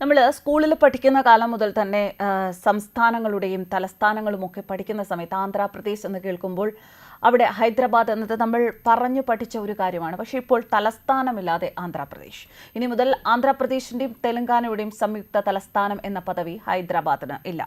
നമ്മൾ സ്കൂളിൽ പഠിക്കുന്ന കാലം മുതൽ തന്നെ സംസ്ഥാനങ്ങളുടെയും തലസ്ഥാനങ്ങളും ഒക്കെ പഠിക്കുന്ന സമയത്ത് ആന്ധ്രാപ്രദേശ് എന്ന് കേൾക്കുമ്പോൾ അവിടെ ഹൈദരാബാദ് എന്നത് നമ്മൾ പറഞ്ഞു പഠിച്ച ഒരു കാര്യമാണ്. പക്ഷേ ഇപ്പോൾ തലസ്ഥാനമില്ലാതെ ആന്ധ്രാപ്രദേശ്. ഇനി മുതൽ ആന്ധ്രാപ്രദേശിന്റെയും തെലങ്കാനയുടെയും സംയുക്ത തലസ്ഥാനം എന്ന പദവി ഹൈദരാബാദിന് ഇല്ല.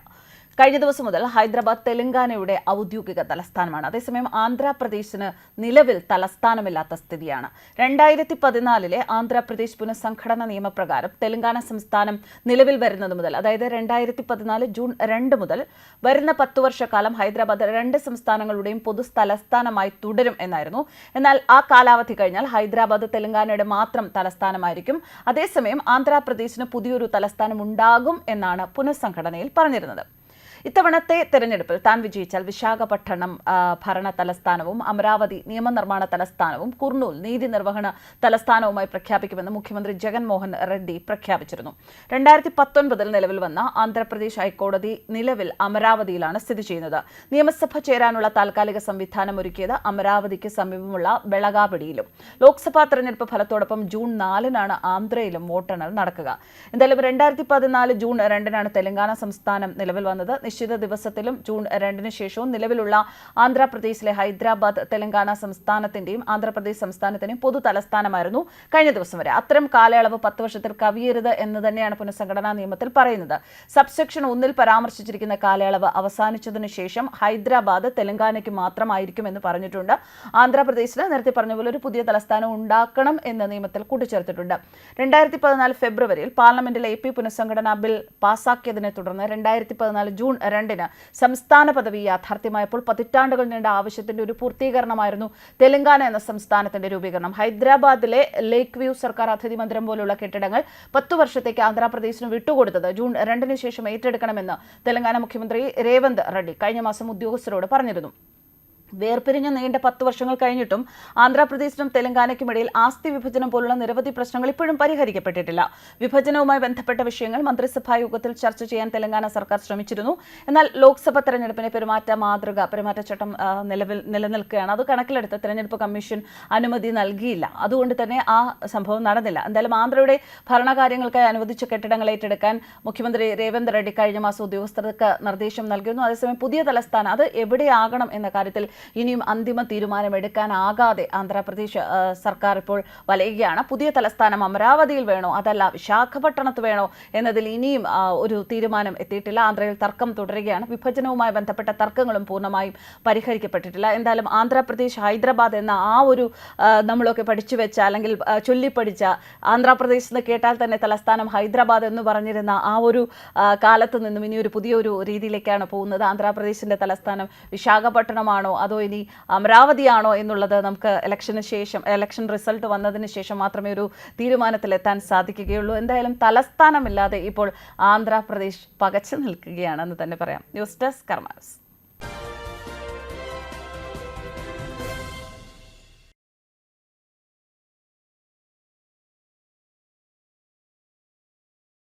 കഴിഞ്ഞ ദിവസം മുതൽ ഹൈദരാബാദ് തെലങ്കാനയുടെ ഔദ്യോഗിക തലസ്ഥാനമാണ്. അതേസമയം ആന്ധ്രാപ്രദേശിന് നിലവിൽ തലസ്ഥാനമില്ലാത്ത സ്ഥിതിയാണ്. രണ്ടായിരത്തി പതിനാലിലെ ആന്ധ്രാപ്രദേശ് പുനഃസംഘടന നിയമപ്രകാരം തെലങ്കാന സംസ്ഥാനം നിലവിൽ വരുന്നത് മുതൽ അതായത് രണ്ടായിരത്തി പതിനാല് ജൂൺ രണ്ട് മുതൽ വരുന്ന പത്ത് വർഷക്കാലം ഹൈദരാബാദ് രണ്ട് സംസ്ഥാനങ്ങളുടെയും പൊതു തലസ്ഥാനമായി തുടരും എന്നായിരുന്നു. എന്നാൽ ആ കാലാവധി കഴിഞ്ഞാൽ ഹൈദരാബാദ് തെലങ്കാനയുടെ മാത്രം തലസ്ഥാനമായിരിക്കും. അതേസമയം ആന്ധ്രാപ്രദേശിന് പുതിയൊരു തലസ്ഥാനം ഉണ്ടാകും എന്നാണ് പുനഃസംഘടനയിൽ പറഞ്ഞിരുന്നത്. ഇത്തവണത്തെ തെരഞ്ഞെടുപ്പിൽ താൻ വിജയിച്ചാൽ വിശാഖപട്ടണം ഭരണ തലസ്ഥാനവും അമരാവതി നിയമനിർമ്മാണ തലസ്ഥാനവും കുർണൂൽ നീതി നിർവഹണ തലസ്ഥാനവുമായി പ്രഖ്യാപിക്കുമെന്ന് മുഖ്യമന്ത്രി ജഗൻമോഹൻ റെഡ്ഡി പ്രഖ്യാപിച്ചിരുന്നു. രണ്ടായിരത്തി പത്തൊൻപതിൽ നിലവിൽ വന്ന ആന്ധ്രാപ്രദേശ് ഹൈക്കോടതി നിലവിൽ അമരാവതിയിലാണ് സ്ഥിതി ചെയ്യുന്നത്. നിയമസഭ ചേരാനുള്ള താൽക്കാലിക സംവിധാനം ഒരുക്കിയത് അമരാവതിക്ക് സമീപമുള്ള ബെളഗാപിടിയിലും ലോക്സഭാ തെരഞ്ഞെടുപ്പ് ഫലത്തോടൊപ്പം ജൂൺ നാലിനാണ് ആന്ധ്രയിലും വോട്ടെണ്ണൽ നടക്കുക. എന്തായാലും രണ്ടായിരത്തി പതിനാല് ജൂൺ രണ്ടിനാണ് തെലങ്കാന സംസ്ഥാനം നിലവിൽ വന്നത്. നിശ്ചിത ദിവസത്തിലും ജൂൺ രണ്ടിന് ശേഷവും നിലവിലുള്ള ആന്ധ്രാപ്രദേശിലെ ഹൈദരാബാദ് തെലങ്കാന സംസ്ഥാനത്തിന്റെയും ആന്ധ്രാപ്രദേശ് സംസ്ഥാനത്തിന്റെയും പൊതു തലസ്ഥാനമായിരുന്നു കഴിഞ്ഞ ദിവസം വരെ. അത്തരം കാലയളവ് പത്ത് വർഷത്തിൽ കവിയരുത് എന്ന് തന്നെയാണ് പുനഃസംഘടനാ നിയമത്തിൽ പറയുന്നത്. സബ്സെക്ഷൻ ഒന്നിൽ പരാമർശിച്ചിരിക്കുന്ന കാലയളവ് അവസാനിച്ചതിനു ശേഷം ഹൈദരാബാദ് തെലങ്കാനയ്ക്ക് മാത്രമായിരിക്കും എന്ന് പറഞ്ഞിട്ടുണ്ട്. ആന്ധ്രാപ്രദേശിന് നേരത്തെ പറഞ്ഞ പോലെ ഒരു പുതിയ തലസ്ഥാനം ഉണ്ടാക്കണം എന്ന് നിയമത്തിൽ കൂട്ടിച്ചേർത്തിട്ടുണ്ട്. രണ്ടായിരത്തി പതിനാല് ഫെബ്രുവരിയിൽ പാർലമെന്റിൽ എ പി പുനഃസംഘടനാ ബിൽ പാസാക്കിയതിനെ തുടർന്ന് രണ്ടായിരത്തി പതിനാല് ജൂൺ രണ്ടിന്. സംസ്ഥാന പദവി യാഥാർത്ഥ്യമായപ്പോൾ പതിറ്റാണ്ടുകൾ നീണ്ട ആവശ്യത്തിന്റെ ഒരു പൂർത്തീകരണമായിരുന്നു തെലങ്കാന എന്ന സംസ്ഥാനത്തിന്റെ രൂപീകരണം. ഹൈദരാബാദിലെ ലേക്ക് വ്യൂ സർക്കാർ അതിഥി മന്ദിരം പോലുള്ള കെട്ടിടങ്ങൾ പത്തു വർഷത്തേക്ക് ആന്ധ്രാപ്രദേശിന് വിട്ടുകൊടുത്തത് ജൂൺ രണ്ടിന് ശേഷം ഏറ്റെടുക്കണമെന്ന് തെലങ്കാന മുഖ്യമന്ത്രി രേവന്ത് റെഡ്ഡി കഴിഞ്ഞ മാസം ഉദ്യോഗസ്ഥരോട് പറഞ്ഞിരുന്നു. വേർപിരിഞ്ഞ നീണ്ട പത്ത് വർഷങ്ങൾ കഴിഞ്ഞിട്ടും ആന്ധ്രാപ്രദേശിനും തെലങ്കാനയ്ക്കുമിടയിൽ ആസ്തി വിഭജനം പോലുള്ള നിരവധി പ്രശ്നങ്ങൾ ഇപ്പോഴും പരിഹരിക്കപ്പെട്ടിട്ടില്ല. വിഭജനവുമായി ബന്ധപ്പെട്ട വിഷയങ്ങൾ മന്ത്രിസഭാ യോഗത്തിൽ ചർച്ച ചെയ്യാൻ തെലങ്കാന സർക്കാർ ശ്രമിച്ചിരുന്നു. എന്നാൽ ലോക്സഭ തെരഞ്ഞെടുപ്പിന് പെരുമാറ്റ മാതൃക പെരുമാറ്റച്ചട്ടം നിലവിൽ നിലനിൽക്കുകയാണ്. അത് കണക്കിലെടുത്ത് തെരഞ്ഞെടുപ്പ് കമ്മീഷൻ അനുമതി നൽകിയില്ല. അതുകൊണ്ട് തന്നെ ആ സംഭവം നടന്നില്ല. എന്തായാലും ആന്ധ്രയുടെ ഭരണകാര്യങ്ങൾക്കായി അനുവദിച്ച കെട്ടിടങ്ങൾ ഏറ്റെടുക്കാൻ മുഖ്യമന്ത്രി രേവന്ത് റെഡ്ഡി കഴിഞ്ഞ മാസം ഉദ്യോഗസ്ഥർക്ക് നിർദ്ദേശം നൽകിയിരുന്നു. അതേസമയം പുതിയ തലസ്ഥാനം അത് എവിടെയാകണം എന്ന കാര്യത്തിൽ ഇനിയും അന്തിമ തീരുമാനമെടുക്കാനാകാതെ ആന്ധ്രാപ്രദേശ് സർക്കാർ ഇപ്പോൾ വലയുകയാണ്. പുതിയ തലസ്ഥാനം അമരാവതിയിൽ വേണോ? അതല്ല വിശാഖപട്ടണത്ത് വേണോ? എന്നതിൽ ഇനിയും ഒരു തീരുമാനം എത്തിയിട്ടില്ല. ആന്ധ്രയിൽ തർക്കം തുടരുകയാണ്. വിഭജനവുമായി ബന്ധപ്പെട്ട തർക്കങ്ങളും പൂർണമായും പരിഹരിക്കപ്പെട്ടിട്ടില്ല. എന്തായാലും ആന്ധ്രാപ്രദേശ് ഹൈദരാബാദ് എന്ന ആ ഒരു നമ്മളൊക്കെ പഠിച്ചു വെച്ച അല്ലെങ്കിൽ ചൊല്ലിപ്പഠിച്ച ആന്ധ്രാപ്രദേശ് എന്ന് കേട്ടാൽ തന്നെ തലസ്ഥാനം ഹൈദരാബാദ് എന്ന് പറഞ്ഞിരുന്ന ആ ഒരു കാലത്ത് നിന്നും ഇനി ഒരു പുതിയൊരു രീതിയിലേക്കാണ് പോകുന്നത്. ആന്ധ്രാപ്രദേശിന്റെ തലസ്ഥാനം വിശാഖപട്ടണമാണോ? അതോ ഇനി അമരാവതിയാണോ എന്നുള്ളത് നമുക്ക് ഇലക്ഷന് ശേഷം ഇലക്ഷൻ റിസൾട്ട് വന്നതിന് ശേഷം മാത്രമേ ഒരു തീരുമാനത്തിലെത്താൻ സാധിക്കുകയുള്ളൂ. എന്തായാലും തലസ്ഥാനമില്ലാതെ ഇപ്പോൾ ആന്ധ്രാപ്രദേശ് പകച്ചു നിൽക്കുകയാണെന്ന് തന്നെ പറയാം. News desk karmas